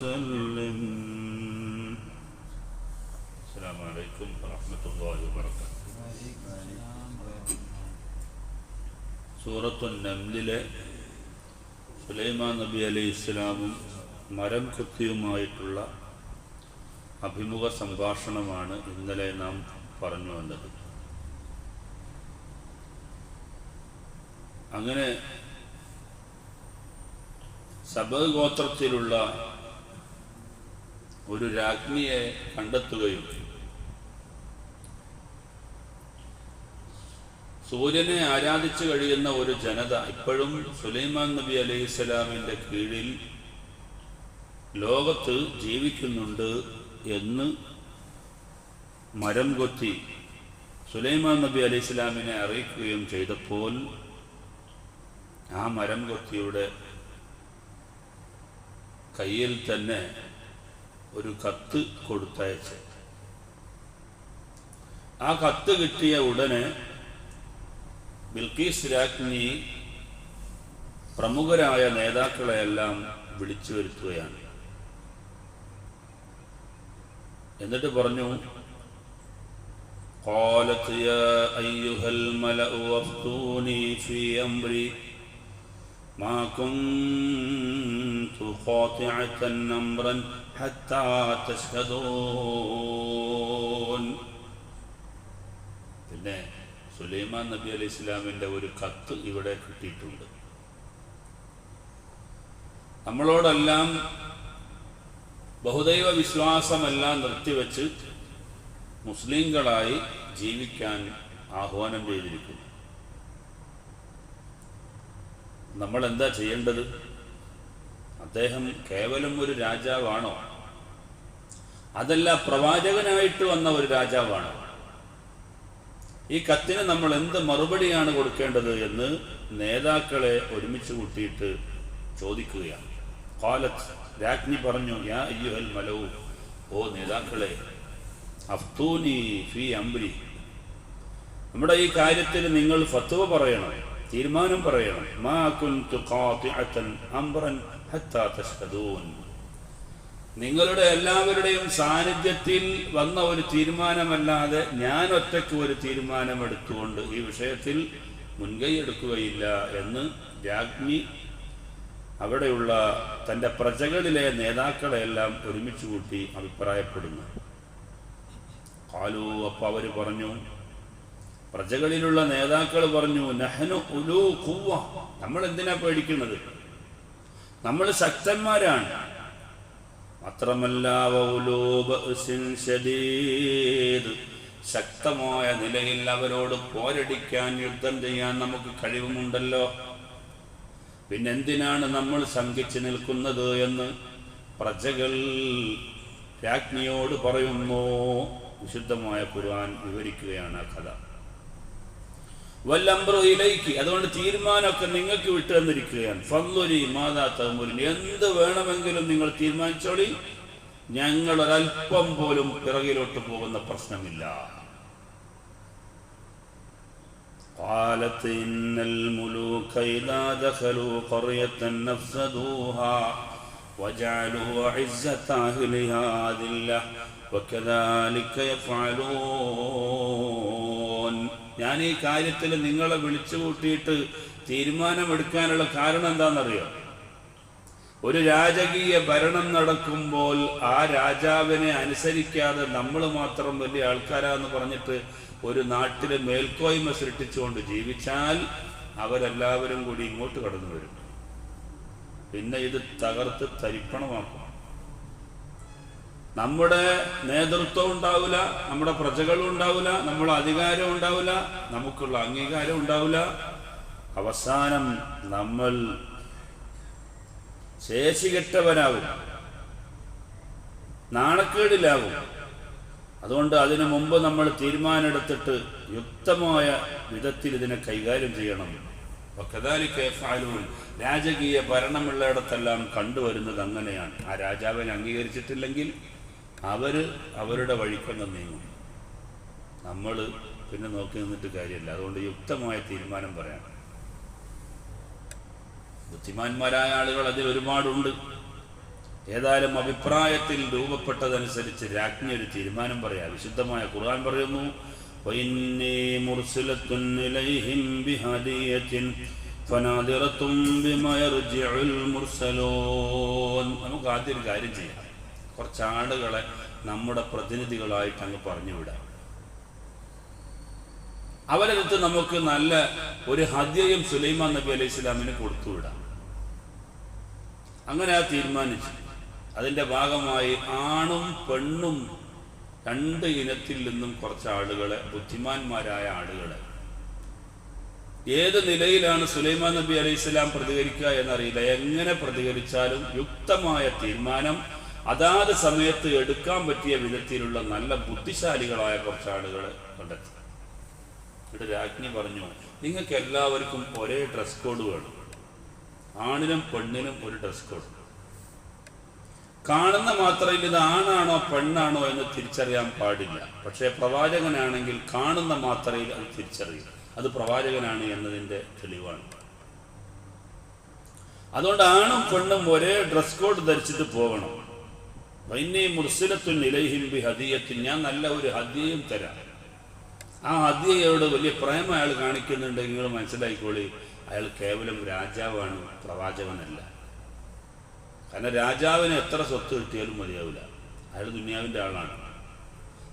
وسلم السلام عليكم ورحمة الله وبركاته സൂറത്തു നംലിലെ സുലൈമാൻ നബി അലൈഹി ഇസ്ലാമും മരം കുത്തിയുമായിട്ടുള്ള അഭിമുഖ സംഭാഷണമാണ് ഇന്നലെ നാം പറഞ്ഞു വന്നത് അങ്ങനെ സബ് ഗോത്രത്തിലുള്ള ഒരു രാജ്ഞിയെ കണ്ടെത്തുകയും സൂര്യനെ ആരാധിച്ചു കഴിയുന്ന ഒരു ജനത ഇപ്പോഴും സുലൈമാൻ നബി അലൈഹി സ്വലാമിന്റെ കീഴിൽ ലോകത്ത് ജീവിക്കുന്നുണ്ട് എന്ന് മരം കൊത്തി സുലൈമാൻ നബി അലൈഹി സ്വലാമിനെ അറിയിക്കുകയും ചെയ്തപ്പോൾ ആ മരം കൊത്തിയുടെ കയ്യിൽ തന്നെ ഒരു കത്ത് കൊടുത്തയച്ചു ആ കത്ത് കിട്ടിയ ഉടനെ ബിൽക്കീസ് രാജ്ഞി പ്രമുഖരായ നേതാക്കളെയെല്ലാം വിളിച്ചു വരുത്തുകയാണ് എന്നിട്ട് പറഞ്ഞു قالت يا أيها الملأ وافتوني في أمري ما كنت قاطعة أمرا حتى تشهدون പിന്നെ സുലൈമാൻ നബി അലൈഹി ഇസ്ലാമിൻ്റെ ഒരു കത്ത് ഇവിടെ കിട്ടിയിട്ടുണ്ട് നമ്മളോടെല്ലാം ബഹുദൈവ വിശ്വാസമെല്ലാം നിർത്തിവെച്ച് മുസ്ലിങ്ങളായി ജീവിക്കാൻ ആഹ്വാനം ചെയ്തിരിക്കുന്നു നമ്മൾ എന്താ ചെയ്യേണ്ടത് അദ്ദേഹം കേവലം ഒരു രാജാവാണോ അതല്ല പ്രവാചകനായിട്ട് വന്ന ഒരു രാജാവാണ്. ഈ കത്തിന് നമ്മൾ എന്ത് മറുപടിയാണ് കൊടുക്കേണ്ടത് എന്ന് നേതാക്കളെ ഒരുമിച്ച് കൂട്ടിയിട്ട് ചോദിക്കുകയാണ്. കാലത്ത് രാജ്ഞി പറഞ്ഞു യാ അയ്യുഹൽ മലവു ഓ നേതാക്കളെ അഫ്തൂനി ഫി അംബ്രി നമ്മുടെ ഈ കാര്യത്തിൽ നിങ്ങൾ ഫത്വ പറയണം തീരുമാനം പറയണം. മാ ഖാതിഅതൻ അംറൻ ഹത്താ തഷ്ഹദൂൻ നിങ്ങളുടെ എല്ലാവരുടെയും സാന്നിധ്യത്തിൽ വന്ന ഒരു തീരുമാനമല്ലാതെ ഞാൻ ഒറ്റയ്ക്ക് ഒരു തീരുമാനമെടുത്തുകൊണ്ട് ഈ വിഷയത്തിൽ മുൻകൈ എടുക്കുകയില്ല എന്ന് രാജ്ഞി അവിടെയുള്ള തന്റെ പ്രജകളിലെ നേതാക്കളെല്ലാം ഒരുമിച്ച് കൂട്ടി അഭിപ്രായപ്പെടുന്നു. കാലു അപ്പ അവർ പറഞ്ഞു പ്രജകളിലുള്ള നേതാക്കൾ പറഞ്ഞു നഹനു ഉലു കൂവ നമ്മൾ എന്തിനാ പേടിക്കുന്നത്? നമ്മൾ ശക്തന്മാരാണ്. മാത്രമല്ല ശക്തമായ നിലയിൽ അവരോട് പോരടിക്കാൻ യുദ്ധം ചെയ്യാൻ നമുക്ക് കഴിവുമുണ്ടല്ലോ. പിന്നെന്തിനാണ് നമ്മൾ ശങ്കിച്ചു നിൽക്കുന്നത് എന്ന് പ്രജകൾ രാജ്ഞിയോട് പറയുന്നു. വിശുദ്ധമായ ഖുർആൻ വിവരിക്കുകയാണ് ആ കഥ. വല്ലംബ്രയിലേക്ക് അതുകൊണ്ട് തീരുമാനമൊക്കെ നിങ്ങൾക്ക് വിട്ടു തന്നിരിക്കുകയാണ് ഫല്ലൊരി മാതാ തമുരിൻ എന്ത് വേണമെങ്കിലും നിങ്ങൾ തീരുമാനിച്ചോളി ഞങ്ങൾ ഒരല്പം പോലും പിറകിലോട്ട് പോകുന്ന പ്രശ്നമില്ല قالت إن الملوك إذا دخلوا قرية نفسدوها وجعلوا عزة أهلها أذلة وكذلك يفعلون ഞാൻ ഈ കാര്യത്തിൽ നിങ്ങളെ വിളിച്ചു കൂട്ടിയിട്ട് തീരുമാനമെടുക്കാനുള്ള കാരണം എന്താണെന്നറിയോ? ഒരു രാജകീയ ഭരണം നടക്കുമ്പോൾ ആ രാജാവിനെ അനുസരിക്കാതെ നമ്മൾ മാത്രം വലിയ ആൾക്കാരാന്ന് പറഞ്ഞിട്ട് ഒരു നാട്ടിൽ മേൽക്കോയ്മ സൃഷ്ടിച്ചുകൊണ്ട് ജീവിച്ചാൽ അവരെല്ലാവരും കൂടി ഇങ്ങോട്ട് കടന്നു വരും. പിന്നെ ഇത് തകർത്ത് തരിപ്പണമാക്കും. നമ്മുടെ നേതൃത്വം ഉണ്ടാവില്ല നമ്മുടെ പ്രജകളും ഉണ്ടാവില്ല നമ്മുടെ അധികാരം ഉണ്ടാവില്ല നമുക്കുള്ള അംഗീകാരം ഉണ്ടാവില്ല അവസാനം നമ്മൾ ശേഷികെട്ടവനാകും നാണക്കേടിലാവും. അതുകൊണ്ട് അതിനു മുമ്പ് നമ്മൾ തീരുമാനമെടുത്തിട്ട് യുക്തമായ വിധത്തിൽ ഇതിനെ കൈകാര്യം ചെയ്യണം. രാജകീയ ഭരണമുള്ളിടത്തെല്ലാം കണ്ടുവരുന്നത് അങ്ങനെയാണ്. ആ രാജാവിനെ അംഗീകരിച്ചിട്ടില്ലെങ്കിൽ അവർ അവരുടെ വഴിക്കങ്ങ് നീങ്ങും. നമ്മൾ പിന്നെ നോക്കി നിന്നിട്ട് കാര്യമില്ല. അതുകൊണ്ട് യുക്തമായ തീരുമാനം പറയാം. ബുദ്ധിമാന്മാരായ ആളുകൾ അതിൽ ഒരുപാടുണ്ട്. ഏതായാലും അഭിപ്രായത്തിൽ രൂപപ്പെട്ടതനുസരിച്ച് രാജ്ഞി ഒരു തീരുമാനം പറയാം. വിശുദ്ധമായ ഖുർആൻ പറയുന്നു നമുക്ക് ആദ്യം ഒരു കാര്യം ചെയ്യാം. കുറച്ച് നമ്മുടെ പ്രതിനിധികളായിട്ട് അങ്ങ് പറഞ്ഞു വിടാം. അവരടുത്ത് നമുക്ക് നല്ല ഒരു ഹദ്യയും സുലൈമാൻ നബി അലൈഹി ഇസ്ലാമിന് കൊടുത്തുവിടാം അങ്ങനെ ആ തീരുമാനിച്ചു. അതിന്റെ ഭാഗമായി ആണും പെണ്ണും രണ്ട് ഇനത്തിൽ നിന്നും കുറച്ച് ആളുകളെ ബുദ്ധിമാന്മാരായ ആളുകളെ. ഏത് നിലയിലാണ് സുലൈമാൻ നബി അലൈഹി സ്വലാം പ്രതികരിക്കുക എന്നറിയില്ല. എങ്ങനെ പ്രതികരിച്ചാലും യുക്തമായ തീരുമാനം അതാത് സമയത്ത് എടുക്കാൻ പറ്റിയ വിധത്തിലുള്ള നല്ല ബുദ്ധിശാലികളായ കുറച്ച് ആളുകളെ കണ്ടെത്തി. എന്നിട്ട് രാജ്ഞി പറഞ്ഞു നിങ്ങൾക്ക് എല്ലാവർക്കും ഒരേ ഡ്രസ് കോഡ് വേണം. ആണിനും പെണ്ണിനും ഒരു ഡ്രസ് കോഡ് കാണുന്ന മാത്രയിൽ ഇത് ആണാണോ പെണ്ണാണോ എന്ന് തിരിച്ചറിയാൻ പാടില്ല. പക്ഷേ പ്രവാചകനാണെങ്കിൽ കാണുന്ന മാത്രയിൽ അത് തിരിച്ചറിയും. അത് പ്രവാചകനാണ് എന്നതിന്റെ തെളിവാണ്. അതുകൊണ്ട് ആണും പെണ്ണും ഒരേ ഡ്രസ് കോഡ് ധരിച്ചിട്ട് പോകണം. ഞാൻ നല്ല ഒരു ഹദ്യയും തരാം. ആ ഹദ്യയോട് വലിയ പ്രേമം അയാൾ കാണിക്കുന്നുണ്ട്. നിങ്ങൾ മനസ്സിലായിക്കോളി. അയാൾ കേവലം രാജാവാണ് പ്രവാചകനല്ല. കാരണം രാജാവിന് എത്ര സ്വത്ത് കിട്ടിയാലും മതിയാവില്ല. അയാൾ ദുനിയാവിന്റെ ആളാണ്.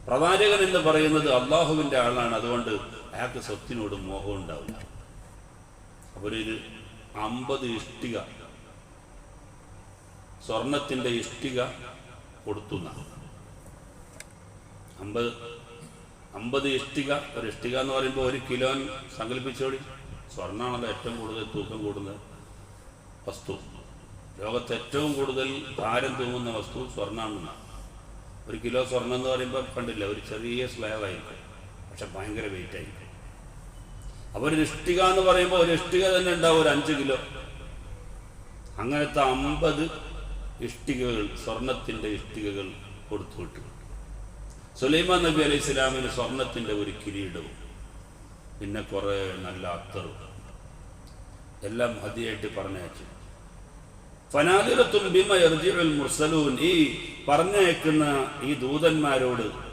പ്രവാചകൻ എന്ന് പറയുന്നത് അള്ളാഹുവിന്റെ ആളാണ്. അതുകൊണ്ട് അയാൾക്ക് സ്വത്തിനോട് മോഹം ഉണ്ടാവില്ല. അപ്പോൾ ഒരു അമ്പത് ഇഷ്ടിക സ്വർണത്തിന്റെ ഇഷ്ടിക കൊടുത്തുന്ന. അമ്പത് അമ്പത് ഇഷ്ടിക ഒരു ഇഷ്ടിക എന്ന് പറയുമ്പോൾ ഒരു കിലോ സങ്കല്പിച്ചോടി. സ്വർണമാണല്ലോ ഏറ്റവും കൂടുതൽ തൂക്കം കൂടുന്ന വസ്തു. ലോകത്ത് ഏറ്റവും കൂടുതൽ ഭാരം തൂങ്ങുന്ന വസ്തു സ്വർണമാണ് ഒരു കിലോ സ്വർണം എന്ന് പറയുമ്പോൾ കണ്ടില്ല ഒരു ചെറിയ സ്ലാബ് ആയിരിക്കും. പക്ഷെ ഭയങ്കര വെയിറ്റ് ആയിരിക്കും. അപ്പോൾ ഒരു ഇഷ്ടിക എന്ന് പറയുമ്പോൾ ഒരു ഇഷ്ടിക തന്നെ ഉണ്ടാവും ഒരു അഞ്ച് കിലോ. അങ്ങനത്തെ അമ്പത് ഇഷ്ടികകൾ സ്വർണത്തിന്റെ ഇഷ്ടികകൾ കൊടുത്തു വിട്ടു. സുലൈമാൻ നബി അലൈഹി ഇസ്ലാമിന് സ്വർണത്തിന്റെ ഒരു കിരീടവും പിന്നെ കുറേ നല്ല അത്തറും. എല്ലാം ഹതിയായിട്ട് പറഞ്ഞയച്ചു. ഫനാലിറത്തുൽ ബിമ യർജിഉൽ മുർസലൂൻ ഈ പറഞ്ഞയക്കുന്ന ഈ ദൂതന്മാരോട്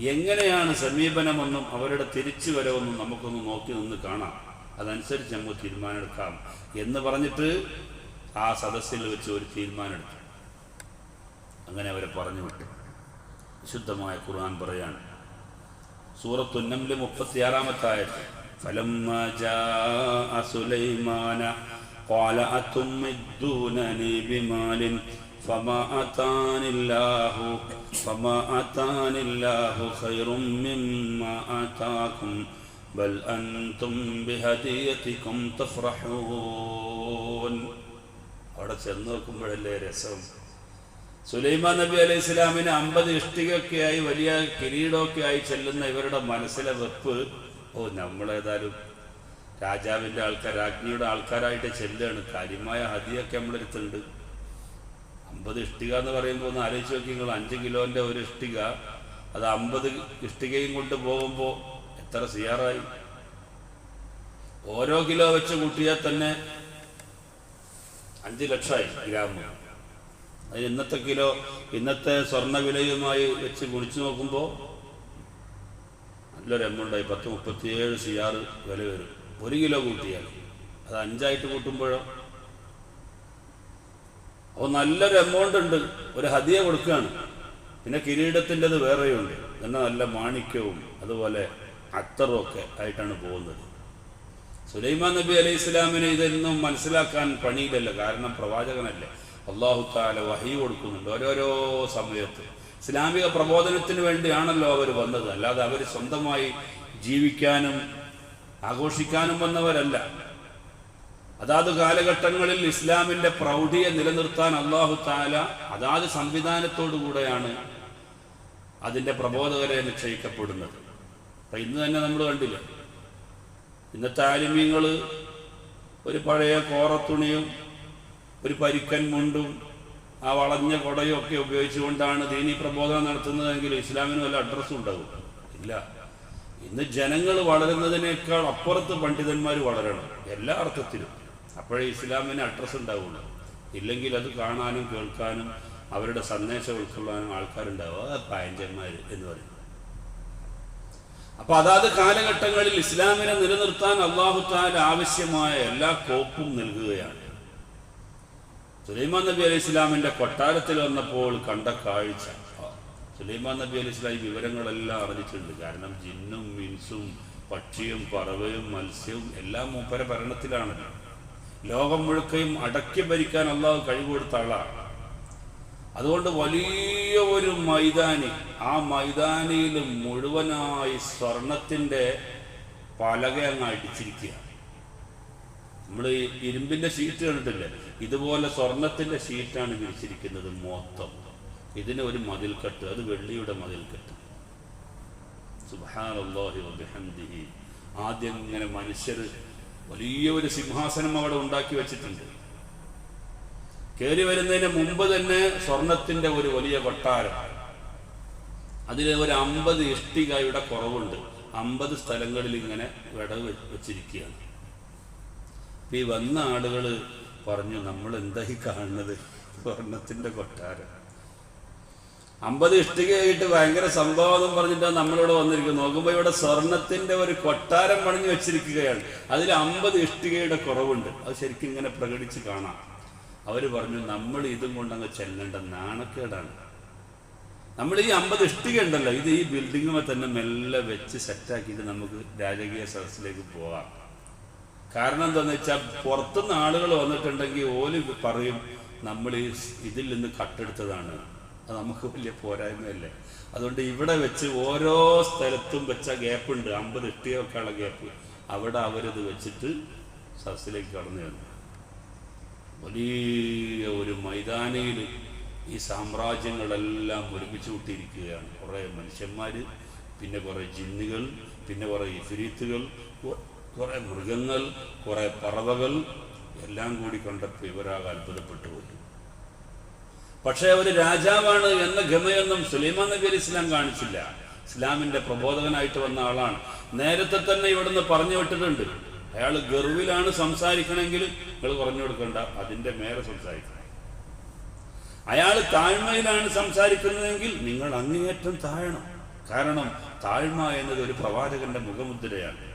എങ്ങനെയാണ് സമീപനമെന്നും അവരുടെ തിരിച്ചു വരവെന്നും നമുക്കൊന്ന് നോക്കി നിന്ന് കാണാം. അതനുസരിച്ച് നമുക്ക് തീരുമാനമെടുക്കാം എന്ന് പറഞ്ഞിട്ട് ആ സദസ്സിൽ വെച്ച് ഒരു തീരുമാനമെടുത്തു അങ്ങനെ അവരെ പറഞ്ഞു വിട്ടു വിശുദ്ധമായ ഖുർആൻ പറയാണ് സൂറത്തു നംല് മുപ്പത്തിയാറാമത്തെ ആയത്ത് فلما جاء سليمان قال أتمدونني بمال فما أتاني الله فما أتاني الله خير مما آتاكم بل أنتم بهديتكم تفرحون അവിടെ ചെന്ന് നോക്കുമ്പോഴല്ലേ രസം. സുലൈമാൻ നബി അലൈഹി ഇസ്ലാമിന് അമ്പത് ഇഷ്ടികയൊക്കെയായി വലിയ കിരീടമൊക്കെ ആയി ചെല്ലുന്ന ഇവരുടെ മനസ്സിലെ വെപ്പ് ഓ നമ്മളേതായാലും രാജാവിന്റെ ആൾക്കാർ രാജ്ഞിയുടെ ആൾക്കാരായിട്ട് ചെല്ലുകയാണ് കാര്യമായ ഹതിയൊക്കെ നമ്മളെടുത്തുണ്ട് അമ്പത് ഇഷ്ടിക എന്ന് പറയുമ്പോൾ ഒന്ന് ആലോചിച്ച് നോക്കി നിങ്ങൾ അഞ്ച് കിലോന്റെ ഒരു ഇഷ്ടിക അത് അമ്പത് ഇഷ്ടികയും കൊണ്ട് പോകുമ്പോൾ എത്ര സിയാറായി. ഓരോ കിലോ വെച്ച് കൂട്ടിയാൽ തന്നെ അഞ്ച് ലക്ഷമായി ഗ്രാമം. അത് ഇന്നത്തെ കിലോ ഇന്നത്തെ സ്വർണ വിലയുമായി വെച്ച് കുടിച്ചു നോക്കുമ്പോൾ നല്ലൊരു എമൗണ്ടായി. പത്ത് മുപ്പത്തിയേഴ് ആറ് വില വരും. ഒരു കിലോ കൂട്ടിയാൽ അത് അഞ്ചായിട്ട് കൂട്ടുമ്പോഴോ? അപ്പോൾ നല്ലൊരു എമൗണ്ട് ഉണ്ട്. ഒരു ഹതിയെ കൊടുക്കുകയാണ് പിന്നെ കിരീടത്തിന്റെത് വേറെയുണ്ട്. എന്നാൽ നല്ല മാണിക്യവും അതുപോലെ അത്തറും ഒക്കെ ആയിട്ടാണ് പോകുന്നത്. സുലൈമാൻ നബി അലൈഹി ഇസ്ലാമിനെ ഇതൊന്നും മനസ്സിലാക്കാൻ പണിയില്ലല്ലോ. കാരണം പ്രവാചകനല്ലേ. അള്ളാഹു താല വഹി കൊടുക്കുന്നുണ്ട് ഓരോരോ സമയത്ത്. ഇസ്ലാമിക പ്രബോധനത്തിന് വേണ്ടിയാണല്ലോ അവർ വന്നത്. അല്ലാതെ അവർ സ്വന്തമായി ജീവിക്കാനും ആഘോഷിക്കാനും വന്നവരല്ല. അതാത് കാലഘട്ടങ്ങളിൽ ഇസ്ലാമിന്റെ പ്രൗഢിയെ നിലനിർത്താൻ അള്ളാഹു താല അതാത് സംവിധാനത്തോടു കൂടെയാണ് അതിന്റെ പ്രബോധകരെ നിശ്ചയിക്കപ്പെടുന്നത്. അപ്പൊ ഇന്ന് തന്നെ നമ്മൾ കണ്ടില്ലേ? ഇന്നത്തെ ആലിമ്യങ്ങൾ ഒരു പഴയ കോറത്തുണിയും ഒരു പരിക്കൻ മുണ്ടും ആ വളഞ്ഞ കുടയും ഒക്കെ ഉപയോഗിച്ചുകൊണ്ടാണ് ദീനി പ്രബോധനം നടത്തുന്നതെങ്കിൽ ഇസ്ലാമിന് വല്ല അഡ്രസ്സും ഉണ്ടാവും? ഇല്ല. ഇന്ന് ജനങ്ങൾ വളരുന്നതിനേക്കാൾ അപ്പുറത്ത് പണ്ഡിതന്മാർ വളരണം. എല്ലാ അർത്ഥത്തിലും. അപ്പോഴേ ഇസ്ലാമിന് അഡ്രസ്സ് ഉണ്ടാവുള്ളൂ. ഇല്ലെങ്കിൽ അത് കാണാനും കേൾക്കാനും അവരുടെ സന്ദേശം ഉൾക്കൊള്ളാനും ആൾക്കാരുണ്ടാവുക പായഞ്ചന്മാർ എന്ന് പറയും. അപ്പൊ അതാത് കാലഘട്ടങ്ങളിൽ ഇസ്ലാമിനെ നിലനിർത്താൻ അള്ളാഹു താല ആവശ്യമായ എല്ലാ കോപ്പും നൽകുകയാണ്. സുലൈമാൻ നബി അലൈഹി ഇസ്ലാമിന്റെ കൊട്ടാരത്തിൽ വന്നപ്പോൾ കണ്ട കാഴ്ച. സുലൈമാൻ നബി അലൈഹി ഇസ്ലാം വിവരങ്ങളെല്ലാം അറിഞ്ഞിട്ടുണ്ട്. കാരണം ജിന്നും മിൻസും പക്ഷിയും പറവയും മത്സ്യവും എല്ലാം മൂപ്പര ഭരണത്തിലാണ് ലോകം മുഴുക്കയും അടക്കി ഭരിക്കാൻ അള്ളാഹു കഴിവ് കൊടുത്ത ആളാണ്. അതുകൊണ്ട് വലിയ ഒരു മൈതാനി ആ മൈതാനിയിൽ മുഴുവനായി സ്വർണത്തിന്റെ പലക അങ്ങ് അടിച്ചിരിക്കുക നമ്മൾ ഇരുമ്പിന്റെ ഷീറ്റ് കണ്ടിട്ടില്ലേ? ഇതുപോലെ സ്വർണത്തിന്റെ ഷീറ്റാണ് വിരിച്ചിരിക്കുന്നത് മൊത്തം. ഇതിന് ഒരു മതിൽക്കെട്ട് അത് വെള്ളിയുടെ മതിൽക്കെട്ട്. സുബ്ഹാനല്ലാഹി വബിഹംദിഹി ആദ്യം ഇങ്ങനെ മനുഷ്യർ വലിയ ഒരു സിംഹാസനം അവിടെ ഉണ്ടാക്കി വെച്ചിട്ടുണ്ട്. കയറി വരുന്നതിന് മുമ്പ് തന്നെ സ്വർണത്തിന്റെ ഒരു വലിയ കൊട്ടാരം. അതിൽ ഒരു അമ്പത് ഇഷ്ടികയുടെ കുറവുണ്ട്. അമ്പത് സ്ഥലങ്ങളിൽ ഇങ്ങനെ വിടവ് വെച്ചിരിക്കുകയാണ്. ഈ വന്ന ആളുകൾ പറഞ്ഞു നമ്മൾ എന്താ ഈ കാണുന്നത്? സ്വർണത്തിന്റെ കൊട്ടാരം. അമ്പത് ഇഷ്ടികയായിട്ട് ഭയങ്കര സംഭവം പറഞ്ഞിട്ടാണ് നമ്മളിവിടെ വന്നിരിക്കുന്നത്. നോക്കുമ്പോൾ ഇവിടെ സ്വർണത്തിന്റെ ഒരു കൊട്ടാരം പണിഞ്ഞു വെച്ചിരിക്കുകയാണ്. അതിൽ അമ്പത് ഇഷ്ടികയുടെ കുറവുണ്ട്. അത് ശരിക്കും ഇങ്ങനെ പ്രകടിച്ച് കാണാം. അവർ പറഞ്ഞു നമ്മൾ ഇതും കൊണ്ടങ്ങ് ചെല്ലേണ്ട നാണക്കേടാണ്. നമ്മൾ ഈ അമ്പത് ഇഷ്ടിക ഉണ്ടല്ലോ ഇത് ഈ ബിൽഡിങ്ങുമേ തന്നെ മെല്ലെ വെച്ച് സെറ്റാക്കിയിട്ട് നമുക്ക് രാജകീയ സദസ്സിലേക്ക് പോകാം കാരണം എന്താന്ന് വെച്ചാൽ പുറത്തുനിന്ന് ആളുകൾ വന്നിട്ടുണ്ടെങ്കിൽ ഓൽ പറയും നമ്മൾ ഈ ഇതിൽ നിന്ന് കട്ടെടുത്തതാണ്. അത് നമുക്ക് വലിയ പോരായ്മയല്ലേ. അതുകൊണ്ട് ഇവിടെ വെച്ച് ഓരോ സ്ഥലത്തും വെച്ച ഗ്യാപ്പ് ഉണ്ട് അമ്പത് ഇഷ്ടികയൊക്കെയുള്ള ഗ്യാപ്പ് അവിടെ അവരിത് വെച്ചിട്ട് സദസ്സിലേക്ക് കടന്നു വന്നു വലിയ ഒരു മൈതാനയിൽ ഈ സാമ്രാജ്യങ്ങളെല്ലാം ഒരുമിച്ച് കൂട്ടിയിരിക്കുകയാണ്. കുറേ മനുഷ്യന്മാർ പിന്നെ കുറേ ജിന്നുകൾ പിന്നെ കുറേ ഇഫിരീത്തുകൾ കുറേ മൃഗങ്ങൾ കുറേ പറവകൾ എല്ലാം കൂടി കണ്ടപ്പോൾ ഇവരാകെ അത്ഭുതപ്പെട്ടു പോയി പക്ഷേ ഒരു രാജാവാണ് എന്ന ഗമയൊന്നും സുലൈമാൻ നബി അലി ഇസ്ലാം കാണിച്ചില്ല. ഇസ്ലാമിന്റെ പ്രബോധകനായിട്ട് വന്ന ആളാണ്. നേരത്തെ തന്നെ ഇവിടുന്ന് പറഞ്ഞു വിട്ടിട്ടുണ്ട്. അയാൾ ഗർവിലാണ് സംസാരിക്കണമെങ്കിൽ നിങ്ങൾ പറഞ്ഞു കൊടുക്കണ്ട അതിന്റെ മേലെ സംസാരിക്കണം. അയാൾ താഴ്മയിലാണ് സംസാരിക്കുന്നതെങ്കിൽ നിങ്ങൾ അങ്ങേയറ്റം താഴണം. കാരണം താഴ്മ എന്നത് ഒരു പ്രവാചകന്റെ മുഖമുദ്രയാണ്.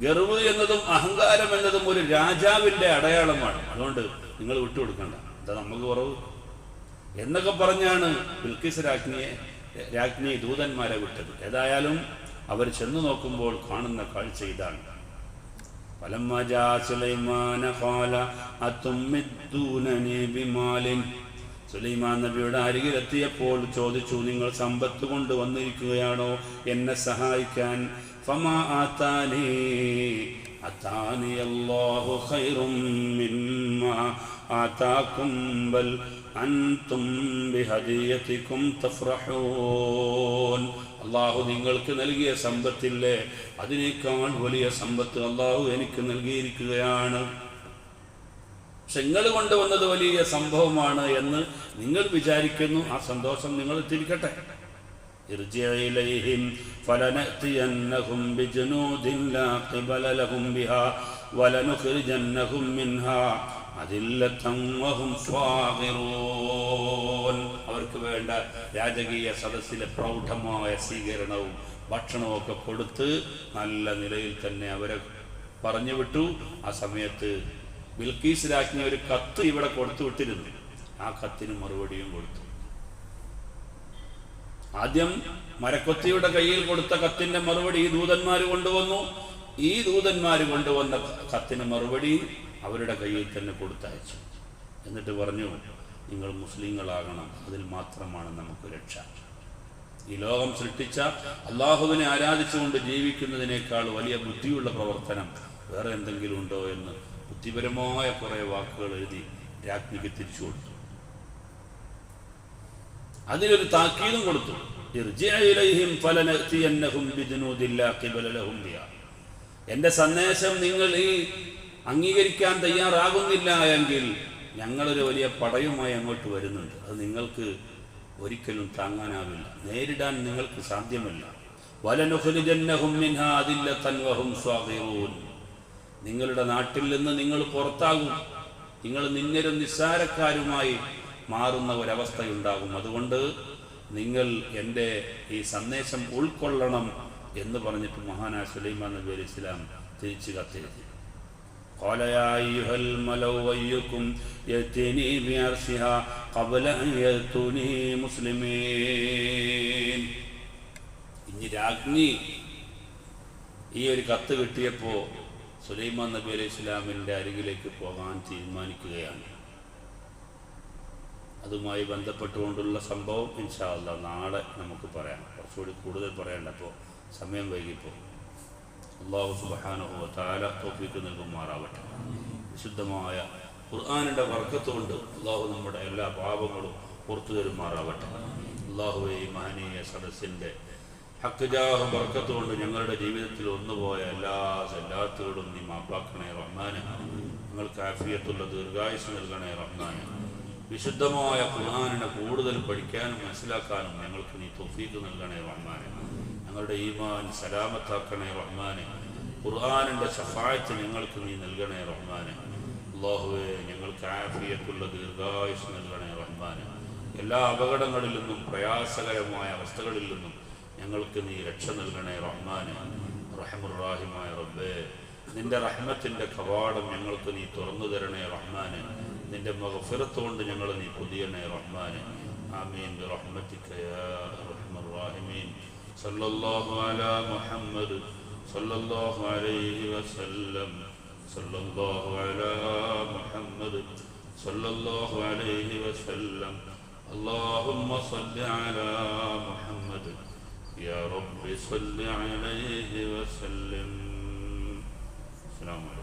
ഗർവ് എന്നതും അഹങ്കാരം എന്നതും ഒരു രാജാവിന്റെ അടയാളമാണ്. അതുകൊണ്ട് നിങ്ങൾ വിട്ടുകൊടുക്കണ്ട എന്താ നമുക്ക് കുറവ്? എന്നൊക്കെ പറഞ്ഞാണ് ബിൽക്കിസ് രാജ്ഞിയെ രാജ്ഞി ദൂതന്മാരെ വിട്ടത്. ഏതായാലും അവർ ചെന്നു നോക്കുമ്പോൾ കാണുന്ന കാഴ്ച ഇതാണ്. فلما جاء سليمان قال أتمدونني بمال സുലൈമാൻ നബിയുടെ അരികിലെത്തിയപ്പോൾ ചോദിച്ചു നിങ്ങൾ സമ്പത്ത് കൊണ്ട് വന്നിരിക്കുകയാണോ എന്നെ സഹായിക്കാൻ ഫമാ ആത്താനി അത്താനി അല്ലാഹു ഖൈറും മിമ്മാ ആതാക്കും ബൽ അൻതും ബിഹദിയതികും തഫ്റഹൂൻ അള്ളാഹു നിങ്ങൾക്ക് നൽകിയ സമ്പത്തില്ലേ? അതിനേക്കാൾ വലിയ സമ്പത്ത് അള്ളാഹു എനിക്ക് നൽകിയിരിക്കുകയാണ്. പക്ഷെ നിങ്ങൾ കൊണ്ടുവന്നത് വലിയ സംഭവമാണ് എന്ന് നിങ്ങൾ വിചാരിക്കുന്നു. ആ സന്തോഷം നിങ്ങൾ തിരിക്കട്ടെ. അവർക്ക് വേണ്ട രാജകീയ സദസ്സിലെ പ്രൗഢമായ സ്വീകരണവും ഭക്ഷണമൊക്കെ കൊടുത്ത് നല്ല നിലയിൽ തന്നെ അവരെ പറഞ്ഞു വിട്ടു. ആ സമയത്ത് ബിൽക്കീസ് രാജ്ഞി ഒരു കത്ത് ഇവിടെ കൊടുത്തു വിട്ടിരുന്നു. ആ കത്തിന് മറുപടിയും കൊടുത്തു. ആദ്യം മരക്കൊത്തിയുടെ കയ്യിൽ കൊടുത്ത കത്തിന്റെ മറുപടി ഈ ദൂതന്മാർ കൊണ്ടുവന്നു. ഈ ദൂതന്മാർ കൊണ്ടുവന്ന കത്തിന് മറുപടി അവരുടെ കയ്യിൽ തന്നെ കൊടുത്തയച്ചു. എന്നിട്ട് പറഞ്ഞു നിങ്ങൾ മുസ്ലിങ്ങളാകണം. അതിൽ മാത്രമാണ് നമുക്ക് രക്ഷ. ഈ ലോകം സൃഷ്ടിച്ച അള്ളാഹുവിനെ ആരാധിച്ചുകൊണ്ട് ജീവിക്കുന്നതിനേക്കാൾ വലിയ ബുദ്ധിയുള്ള പ്രവർത്തനം വേറെ എന്തെങ്കിലും ഉണ്ടോ എന്ന് ബുദ്ധിപരമായ കുറെ വാക്കുകൾ എഴുതി രാജ്ഞിക്ക് തിരിച്ചു കൊടുത്തു. അതിലൊരു താക്കീതും കൊടുത്തു. എന്റെ സന്ദേശം നിങ്ങൾ ഈ അംഗീകരിക്കാൻ തയ്യാറാകുന്നില്ല എങ്കിൽ ഞങ്ങളൊരു വലിയ പടയുമായി അങ്ങോട്ട് വരുന്നുണ്ട്. അത് നിങ്ങൾക്ക് ഒരിക്കലും താങ്ങാനാവില്ല. നേരിടാൻ നിങ്ങൾക്ക് സാധ്യമല്ല. നിങ്ങളുടെ നാട്ടിൽ നിന്ന് നിങ്ങൾ പുറത്താകും. നിങ്ങൾ നിന്നരും നിസ്സാരക്കാരുമായി മാറുന്ന ഒരവസ്ഥയുണ്ടാകും. അതുകൊണ്ട് നിങ്ങൾ എന്റെ ഈ സന്ദേശം ഉൾക്കൊള്ളണം എന്ന് പറഞ്ഞിട്ട് മഹാനാ സുലൈമാൻ നബി അലൈഹി ഇസ്ലാം തിരിച്ചു കത്തെഴുതി. قال يا أيها الملو أيكم يأتيني بعرشها قبل أن يأتوني مسلمين ഇനി രാജ്ഞി ഈ ഒരു കത്ത് കിട്ടിയപ്പോൾ സുലൈമാൻ നബി അലൈഹി ഇസ്ലാമിൻ്റെ അരികിലേക്ക് പോകാൻ തീരുമാനിക്കുകയാണ് അതുമായി ബന്ധപ്പെട്ടുകൊണ്ടുള്ള സംഭവം ഇൻഷാല്ല നാളെ നമുക്ക് പറയാം കുറച്ചുകൂടി കൂടുതൽ പറയണ്ട അപ്പോൾ സമയം വൈകിപ്പോൾ അള്ളാഹു സുബാനുഭവ താല തോഫിക്ക് നൽകുമാറാവട്ടെ. വിശുദ്ധമായ ഖുർആാനിന്റെ വർക്കത്തുകൊണ്ട് അള്ളാഹു നമ്മുടെ എല്ലാ പാപങ്ങളും പുറത്തു തരുമാറാവട്ടെ. അള്ളാഹുവെ മഹനീയ സദസ്സിന്റെ ഹക്കുജാഹ് ബർക്കത്തുകൊണ്ട് ഞങ്ങളുടെ ജീവിതത്തിൽ ഒന്നുപോയ എല്ലാ സെല്ലാത്തുകളും നീ മാപ്പാക്കണേ റഹ്മാന്. ഞങ്ങൾക്ക് ആഫിയത്തുള്ള ദീർഘായുസ് നൽകണേ റഹ്മാന്. വിശുദ്ധമായ ഖുർആാനിനെ കൂടുതൽ പഠിക്കാനും മനസ്സിലാക്കാനും ഞങ്ങൾക്ക് നീ തൊഫീക്ക് നൽകണേ റഹ്മാനെ. ഞങ്ങളുടെ ഈമാൻ സലാമത്താക്കണേ റഹ്മാനെ. ഖുർആാനിന്റെ ഷഫായത്ത് ഞങ്ങൾക്ക് നീ നൽകണേ റഹ്മാനെ. അള്ളാഹുവെ ഞങ്ങൾക്ക് ആഫിയത്തുള്ള ദീർഘായുസ് നൽകണേ റഹ്മാനെ. എല്ലാ അപകടങ്ങളിൽ നിന്നും പ്രയാസകരമായ അവസ്ഥകളിൽ നിന്നും ഞങ്ങൾക്ക് നീ രക്ഷ നൽകണേ റഹ്മാനെ. റഹമുറാഹിമായ റബ്ബേ നിന്റെ റഹ്മത്തിന്റെ കവാടം ഞങ്ങൾക്ക് നീ തുറന്നു തരണേ റഹ്മാനെ. നിന്റെ മഗഫിറത്ത് കൊണ്ട് ഞങ്ങൾ നീ പുതിയണേ റഹ്മാനെ ആമീൻ برحمتك يا ارحم الراحمين صلى الله على محمد صلى الله عليه وسلم صلى الله على محمد صلى الله عليه وسلم اللهم صل على محمد يا رب صل عليه وسلم السلام عليكم